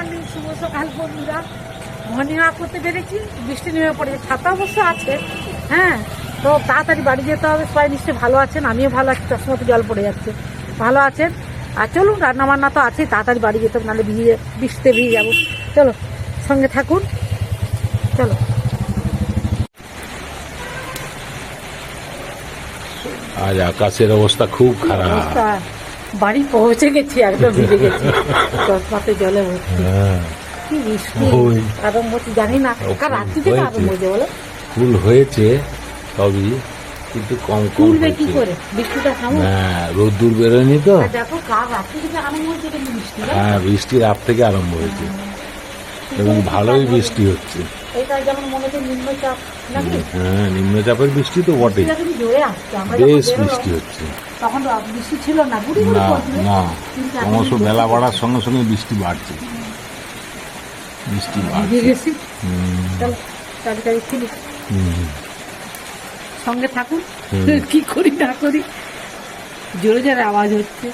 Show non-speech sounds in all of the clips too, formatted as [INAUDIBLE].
Morning শুভ সকাল বন্ধুরা। Morning walk করতে পেরেছি বৃষ্টি নেমে পড়েছে ছাতা অবশ্য আছে হ্যাঁ? তো তাড়াতাড়ি বাড়ি যেতে হবে সবাই নিশ্চয়ই ভালো আছেন আমিও ভালো আছি চশমাতে জল পড়ে যাচ্ছে ভালো আছেন? আর চলুন রান্না বান্না তো আছেই তাড়াতাড়ি বাড়ি যেতে হবে নাহলে ভিজে বৃষ্টিতে ভিজে যাব। চলো সঙ্গে থাকুন চলো। আজ আকাশের অবস্থা খুব খারাপ। বাড়ি পৌঁছে গেছি একদম ভিজে গেছি। চশমাতে জলে ভর্তি। হ্যাঁ, কি বৃষ্টি আরম্ভ হচ্ছে জানি না। কার রাত্রি থেকে। আরম্ভ হয়েছে বলো। ফুল হয়েছে সবই কিন্তু কম কি করে? বৃষ্টিটা থামো হ্যাঁ রোদ্দুর বেরোয়নি তো? দেখো রাত্রি থেকে আরম্ভ হয়েছে বৃষ্টি হ্যাঁ বৃষ্টি রাত থেকে আরম্ভ হয়েছে। এবং ভালোই বৃষ্টি হচ্ছে। মনে হ্যাঁ নিম্নচাপের বৃষ্টি তো বটে জোরে আসছে বেশ বৃষ্টি হচ্ছে। তখন তো বৃষ্টি ছিল না না ক্রমশ বেলা বাড়ার সঙ্গে সঙ্গে বৃষ্টি বাড়ছে। বৃষ্টি বাড়ছে। সঙ্গে থাকুন। কি করি না করি জোরে জোরে আওয়াজ হচ্ছে।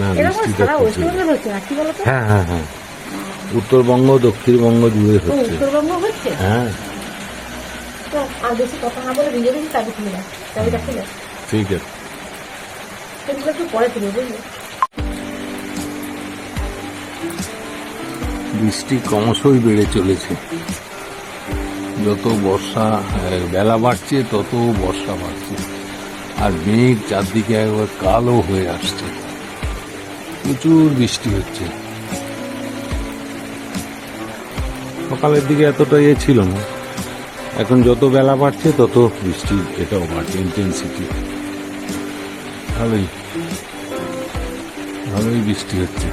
না হচ্ছে হ্যাঁ হ্যাঁ হ্যাঁ। উত্তরবঙ্গ দক্ষিণবঙ্গ জুড়ে হচ্ছে। উত্তরবঙ্গ হচ্ছে? হ্যাঁ। আর বেশি কথা না বলে ভিজে ভিজে চাবি খুলে দাও চাবিটা খুলে ঠিক আছে। সেগুলো একটু পরে তুলে বুঝলি? বৃষ্টি ক্রমশই বেড়ে চলেছে। যত বর্ষা বেলা বাড়ছে তত বর্ষা বাড়ছে। আর মেঘ চারদিকে একবার কালো হয়ে আসছে। প্রচুর বৃষ্টি হচ্ছে। সকালের দিকে এতটা ইয়ে ছিল না। এখন যত বেলা বাড়ছে, তত বৃষ্টি এটাও বাড়ছে ইন্টেন্সিটি ভালোই ভালোই বৃষ্টি হচ্ছে।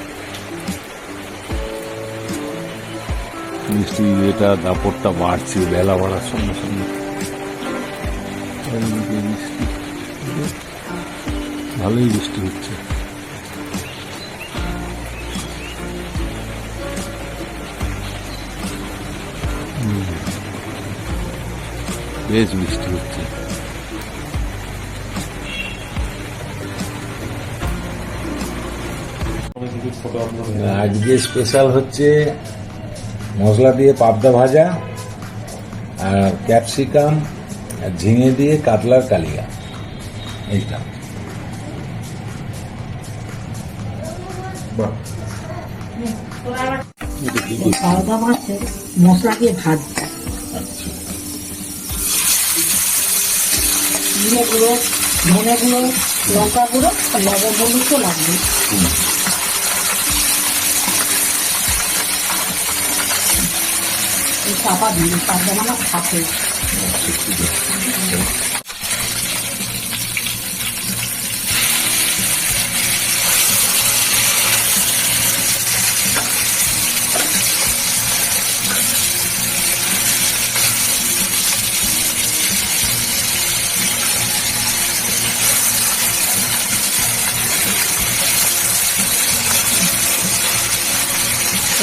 বৃষ্টি এটা দাপটটা বাড়ছে, বেলা বাড়ার সঙ্গে সঙ্গে। ভালোই বৃষ্টি হচ্ছে। বেশ বৃষ্টি হচ্ছে। আজকে স্পেশাল হচ্ছে মশলা দিয়ে পাবদা ভাজা আর ক্যাপসিকাম আর ঝিঙে দিয়ে কাতলার কালিয়া। এইটা। মশলা দিয়ে ভাজছে জিরে গুঁড়ো ধনে গুঁড়ো লঙ্কা গুঁড়ো আর লবণ হলুদ তো লাগবে চাপা দিন পাবদা আমার থাকে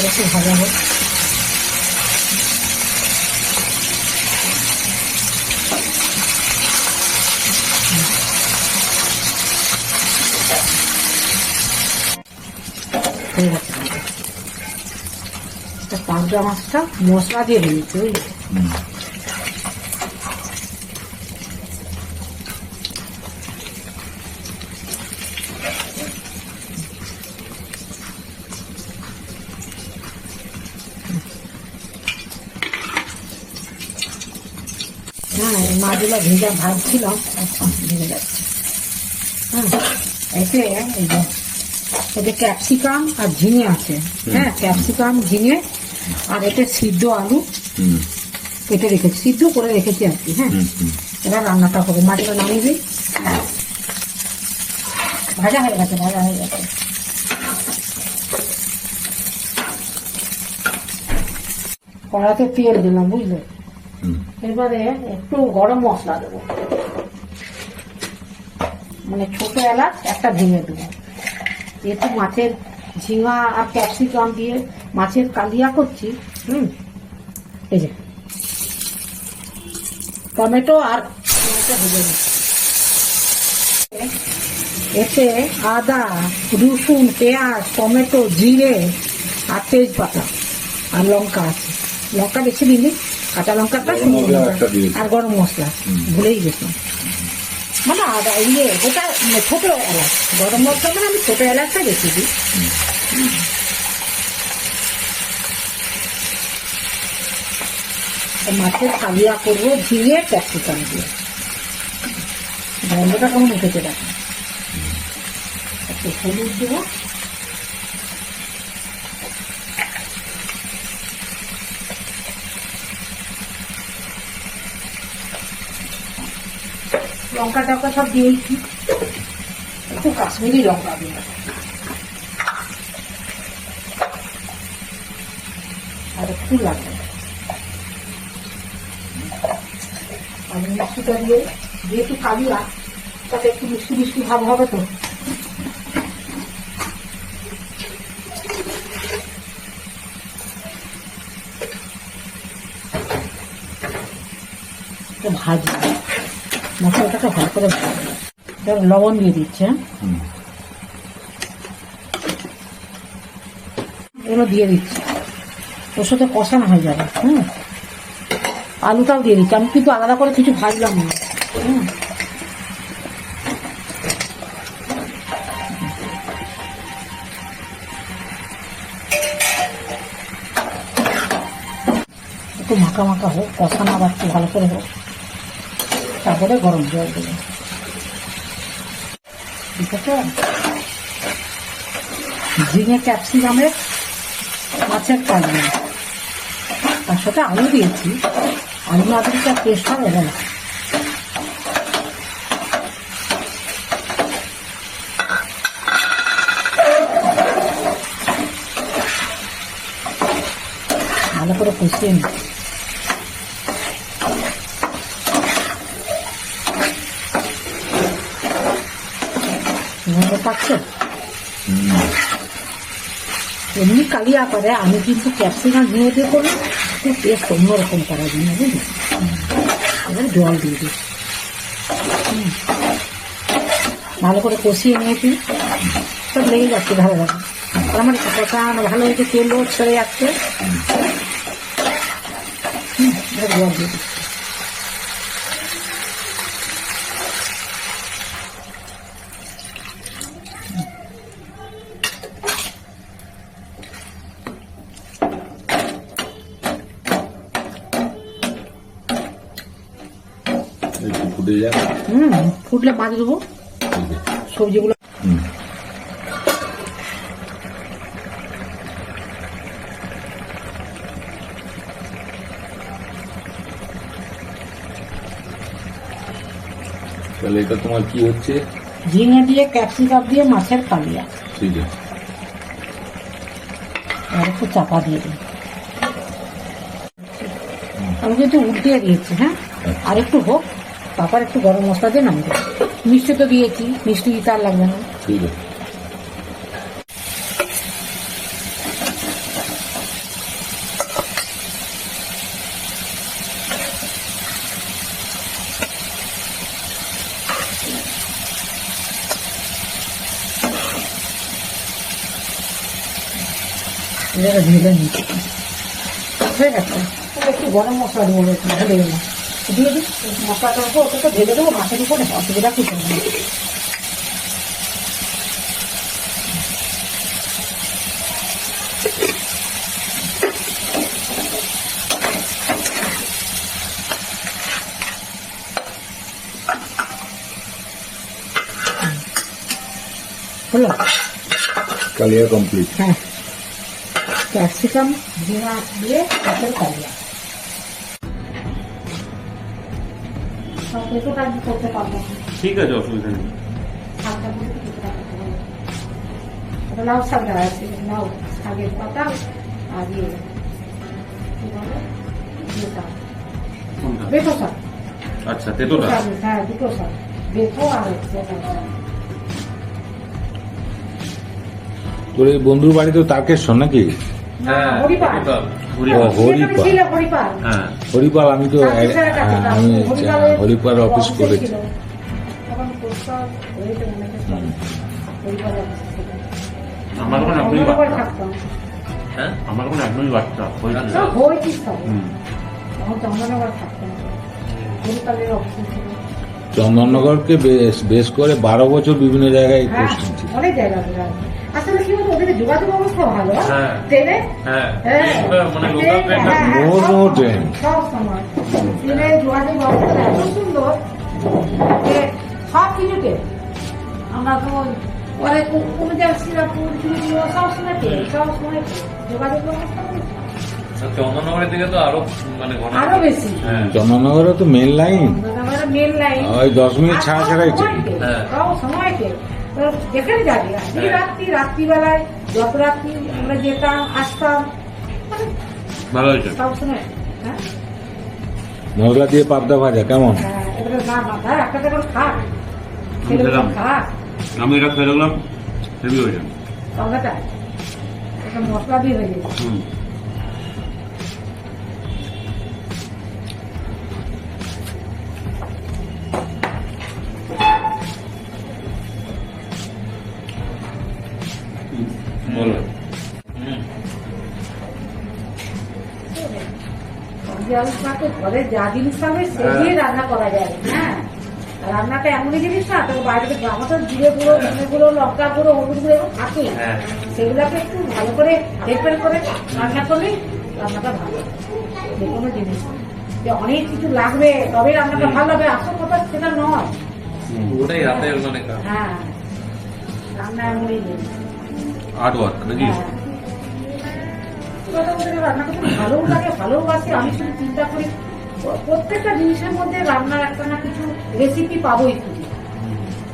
একটু ভাজা হোক মাছটা মশলা দিয়ে ভেজেছে বুঝলি হ্যাঁ এই মাছগুলো ভেজা ভাজছিলাম এখন ভেজে যাচ্ছে। হ্যাঁ এতে এতে ক্যাপসিকাম আর ঝিঙে আছে। হ্যাঁ ক্যাপসিকাম ঝিঙে আর এতে সিদ্ধ আলু। হুম। কেটে রেখেছি সিদ্ধ করে রেখেছি আর কি হ্যাঁ। এবার রান্নাটা হবে মাটিটা নামিয়ে দিই। ভাজা হয়ে গেছে ভাজা হয়ে গেছে। কড়াতে তেল দিলাম বুঝলে? এবারে একটু গরম মশলা দেবো। মানে ছোট এলাচ একটা ভেঙে দেবো। যেহেতু মাছের ঝিঙা আর ক্যাপসিকাম দিয়ে মাছের কালিয়া করছি, হুম? এই যে। টমেটো আর টমেটো ভেজে এতে আদা, রসুন, পেঁয়াজ, টমেটো, জিরে আর তেজপাতা আর লঙ্কা আছে। লঙ্কা বেছে নিলি কাঁচা লঙ্কাটা। আর গরম মশলা ভুলেই গেছিলাম মানে আদা ইয়ে ওটা মানে ছোট এলাচ। গরম মশলা মানে আমি ছোট এলাচটা বেশি দিই। মাছের কালিয়া করব ঝিঙে ক্যাপসিকাম দিয়ে। গন্ধটা কেমন উঠেছে দেখো। একটু হলুদ দেবো। লঙ্কা টঙ্কা সব দিয়েছি। একটু কাশ্মীরি লঙ্কা দিয়ে। আর একটু লাগবে। আমি মিষ্টিটা দিয়ে, যেহেতু কালিয়া তাতে একটু মিষ্টি মিষ্টি ভাব হবে তো। ভাজি মশলাটাকে ভালো করে লবণ দিয়ে দিচ্ছে হ্যাঁ? এগুলো দিয়ে দিচ্ছি। ওর সাথে কষানো হয়ে যাবে হ্যাঁ আলুটাও দিয়ে দিচ্ছি। আমি কিন্তু আলাদা করে কিছু ভাজলাম না হুম? একটু মাখা মাখা হোক কষানো আবার একটু ভালো করে হোক। তারপরে গরম জল দেবো। ঠিক আছে? ঝিঙে ক্যাপসিকামের মাছের কালিয়া তার সাথে আলু দিয়েছি। আলু না দিলে তার টেস্ট হবে না ভালো করে কষিয়ে নি এমনি কালিয়া করে আমি কিন্তু ক্যাপসিকাম ঝিঙে দিয়ে করি একটু টেস্ট অন্যরকম করার জন্য বুঝলি? এবার জল দিয়ে দিই। ভালো করে কষিয়ে নিয়েছি সব লেগে যাচ্ছে ভালো ভালো। আর আমার কষানো ভালো হয়েছে তেলও ছেড়ে যাচ্ছে। হুম, জল দিয়ে দিচ্ছি একটু ফুটে যাক হুম ফুটলে মাছ দেবো সবজিগুলো হুম। তাহলে এটা তোমার কি হচ্ছে? ঝিঙে দিয়ে ক্যাপসিকাম দিয়ে মাছের কালিয়া। ঠিক আছে। আর একটু চাপা দিয়ে দিই। আমি কিন্তু উল্টিয়ে দিয়েছি হ্যাঁ? আর একটু হোক। তারপর একটু গরম মশলা দিয়ে নামিয়ে দেবো। মিষ্টি তো দিয়েছি মিষ্টি দিতে আর লাগবে না। ঠিক আছে। ঢেলে নিচ্ছি। হয়ে গেছে। একটু গরম মশলা দেবো ঢেলে দেবো। দিয়ে দিই। মশলাটা দেবো ওটা তো ঢেলে দেবো মাছের উপরে অসুবিধা কিছু নেই। হলো? কালিয়া কমপ্লিট হ্যাঁ। ক্যাপসিকাম দিয়ে কালিয়া। ঠিক আছে অসুবিধা নেই। লাউ শাক দেওয়া আছে লাউ শাকের পাতা আর ইয়ে বেতো শাক আচ্ছা তেতোটা। হ্যাঁ দুটো শাক বেতো আর তোর এই বন্ধুর বাড়ি তো তারকেশ্বর নাকি? হ্যাঁ হরিপাল। হ্যাঁ। হরিপাল আমি তো হ্যাঁ, আমি হরিপালের হরিপাল অফিস করেছি। আমার হ্যাঁ? আমার কোনো বাচ্চা। চন্দননগরকে বেশ বেশ করে বারো বছর বিভিন্ন জায়গায় হ্যাঁ, পোস্টিং ছিল। অনেক জায়গা। আসলে কি বলতো ওদের যোগাযোগ অবস্থা ভালো। ট্রেনে? মানে ট্রেন, সব সময়, সময় যোগাযোগ অবস্থা এত সুন্দর যে সব কিছুতে আমরা তো কো- শ্রীরামপুর সব সময় সব সময় যোগাযোগ ব্যবস্থা চন্দননগরের দিকে তো আরও মানে আরও বেশি। হ্যাঁ। চন্দননগরে তো মেন লাইন মেল লাইন ওই দশ মিনিট ছাড়া ছাড়াই হ্যাঁ। সব সময়তে তো যেখানে যাবি রাত্রি হ্যাঁ। রাত্রি রাত্রিবেলায় যত রাত্রি আমরা যেতাম আসতাম। ভালো হয়েছে। সবসময় হ্যাঁ? মশলা দিয়ে পাবদা ভাজা কেমন? হ্যাঁ, আমি এটা খেয়ে দেখলাম হেভি তলাটা একটা মশলা দিয়ে হয়ে গেছে। আলু মাকে ঘরে যা জিনিস পাবে সে দিয়ে রান্না করা যায়। হ্যাঁ? রান্নাটা এমনই জিনিস না তোকে বাইরে থেকে আমাদের জিরে গুঁড়ো ধনে গুঁড়ো লঙ্কা গুঁড়ো হলুদ গুঁড়ো এগুলো থাকে। হ্যাঁ। সেগুলোকে একটু ভালো করে দেখবেন করে রান্না করলে রান্নাটা ভালো। যে কোনো জিনিস। যে অনেক কিছু লাগবে তবে রান্নাটা ভালো হবে। আসল কথা সেটা নয়। ওটাই মানে হ্যাঁ। রান্না এমনই জিনিস। আর্ট ওয়ার্ক নাকি? হ্যাঁ। কথা বলতে রান্না করতে ভালোও লাগে ভালোবাসি আমি শুধু চিন্তা করি প্রত্যেকটা জিনিসের মধ্যে রান্নার একটা না কিছু রেসিপি পাবোই খুঁজে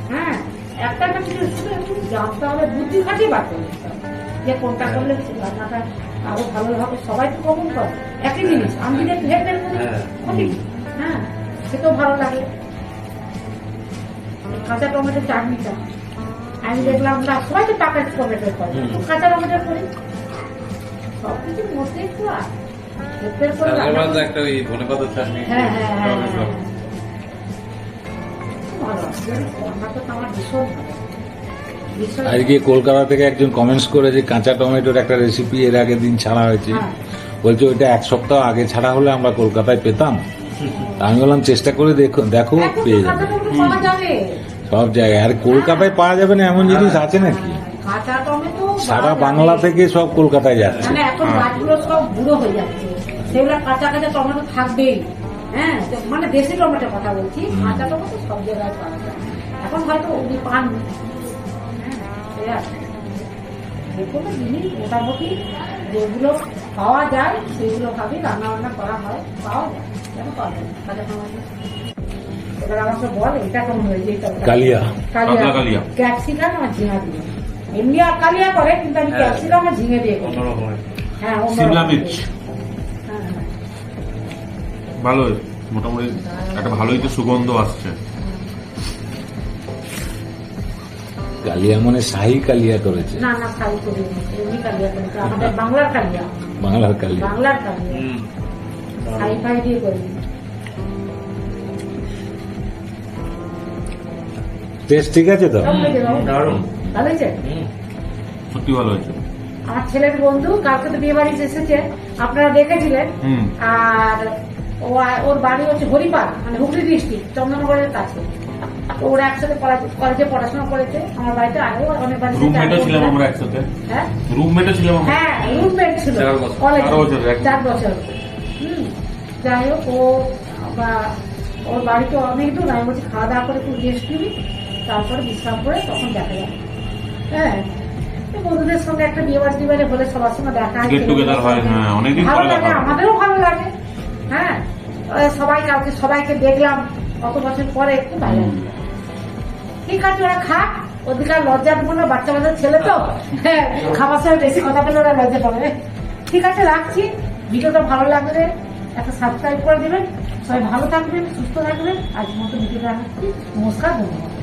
হ্যাঁ একটা না কিছু recipe একটু জানতে হবে বুদ্ধি খাটিয়ে বার করে যে কোনটা করলে রান্নাটা আরও ভালো হবে সবাই তো কমন করে একই জিনিস আমি যদি হেল্প করি হ্যাঁ। ক্ষতি? হ্যাঁ সেটাও ভালো লাগে কাঁচা টমেটো চাটনিটা আমি দেখলাম না সবাই তো টাকা টমেটো করে। কাঁচা টমেটো করি একটু করে করি। ওই ধনে পাতা চাটনি হ্যাঁ হ্যাঁ হ্যাঁ। আজকে কলকাতা থেকে একজন কমেন্টস করেছে কাঁচা টমেটোর একটা রেসিপি এর আগের দিন ছাড়া হয়েছে। হ্যাঁ। বলছে ওইটা এক সপ্তাহ আগে ছাড়া হলে আমরা কলকাতায় পেতাম। [LAUGHS] আমি বললাম চেষ্টা করে দেখো দেখো পেয়ে যাবে। টমেটো পাওয়া যাবে। সব জায়গায়। আর কলকাতায় পাওয়া যাবে না এমন জিনিস আছে নাকি? সারা বাংলা থেকে সব কলকাতায় যাচ্ছে। মানে এখন গাছগুলো সব বুড়ো হয়ে যাচ্ছে। সেগুলো কাঁচা কাঁচা টমেটো থাকবেই। হ্যাঁ মানে দেশি টমেটোর কথা বলছি কাঁচা টমেটো সব জায়গায় পাওয়া যায়। এখন হয়তো উনি পান। হ্যাঁ। যে কোনো জিনিস মোটামুটি যেগুলো পাওয়া যায় সেগুলো ভাবেই রান্না বান্না করা হয় পাওয়া যায় কেন পাওয়া যায় কাঁচা টমেটো। এবার আমাকে বল এটা কেমন হয়েছে কালিয়া। কালিয়া। ক্যাপসিকাম আর দিয়ে এমনি আর কালিয়া করে কিন্তু আমি হ্যাঁ। ক্যাপসিকাম আর ঝিঙে দিয়ে করি। হ্যাঁ। সিমলা মির্চ। হ্যাঁ, হ্যাঁ। ভালো মোটামুটি একটা ভালোই তো সুগন্ধ আসছে। কালিয়া মানে শাহী কালিয়া করেছে। না না করি এমনি কালিয়া করি আমাদের বাংলার কালিয়া। বাংলার কালিয়া। বাংলার কালিয়া। হুম। খাই ফাই দিয়ে করি। টেস্ট ঠিক আছে তো? দারুণ। ভালো হয়েছে সত্যি ভালো হয়েছে। আমার ছেলের বন্ধু কালকে তো বিয়ে বাড়ি এসেছে আপনারা দেখেছিলেন? আর ওর বাড়ি হচ্ছে হরিপাল মানে হুগলি ডিস্ট্রিক্ট চন্দননগরের কাছে। ওরা একসাথে কলেজে পড়াশোনা করেছে আমার বাড়িতে আরও অনেক বাড়ি ছিলাম আমরা একসাথে। হ্যাঁ? রুমমেটও ছিলাম হ্যাঁ রুমমেট ছিল। চার বছর। কলেজে। চার বছর, এক- চার বছর। হুম যাই হোক ও বা ওর বাড়িতে অনেক দূর আমি বলছি খাওয়া দাওয়া করে একটু রেস্ট নিবি তারপরে বিশ্রাম করে তখন দেখা যাবে। হ্যাঁ বন্ধুদের সঙ্গে একটা বিয়ে বাড়ি বাড়ি হলে সবার সঙ্গে দেখা হয় Get together হয়, হ্যাঁ, অনেকদিন ভালো পরে লাগে আমাদেরও ভালো লাগে। হ্যাঁ সবাই কালকে সবাইকে দেখলাম কত বছর পরে একটু ভালো ঠিক আছে ওরা খাক ওদিকে আর লজ্জা দেবো বাচ্চা বাচ্চা ছেলে তো। হ্যাঁ খাবার সময় বেশি কথা বলে ওরা লজ্জা পাবে। ঠিক আছে রাখছি। ভিডিওটা ভালো লাগলে একটা সাবস্ক্রাইব করে দেবেন। সবাই ভালো থাকবেন সুস্থ থাকবেন। আজ মতো ভিডিওটা রাখছি। নমস্কার ধন্যবাদ।